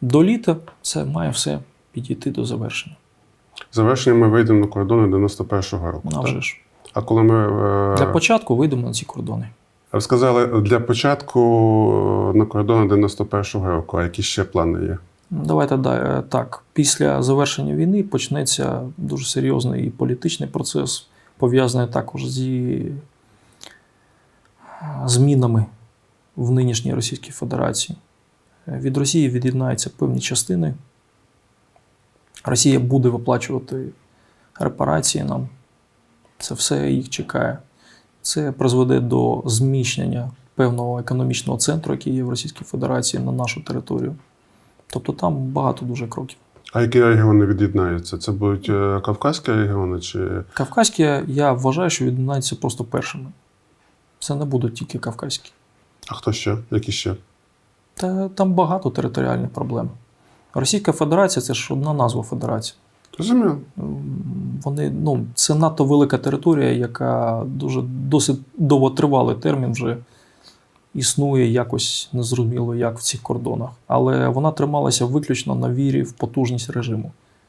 До літа це має все підійти до завершення. Завершення ми вийдемо на кордони 91-го року. Ну, а вже ж. А коли ми е, Для початку вийдемо на ці кордони. ви сказали для початку е, на кордони 91-го року, а які ще плани є? Давайте да, е, так. Після завершення війни почнеться дуже серйозний і політичний процес, пов'язаний також зі змінами в нинішній Російській Федерації. Від Росії від'єднаються певні частини. Росія буде виплачувати репарації нам. Це все їх чекає. Це призведе до зміщення певного економічного центру, який є в Російській Федерації на нашу територію. Тобто там багато дуже кроків. А які регіони від'єднаються? Це будуть е, Кавказькі регіони чи Кавказькі, я вважаю, що від'єднаються просто першими. Це не будуть тільки кавказькі. а хто ще? Які ще? Та там багато територіальних проблем. Російська Федерація це ж одна назва федерації. Розумію. Вони, ну, це надто велика територія, яка дуже досить довготривалий термін вже існує якось незрозуміло, як в цих кордонах. Але вона трималася виключно на вірі в потужність режиму.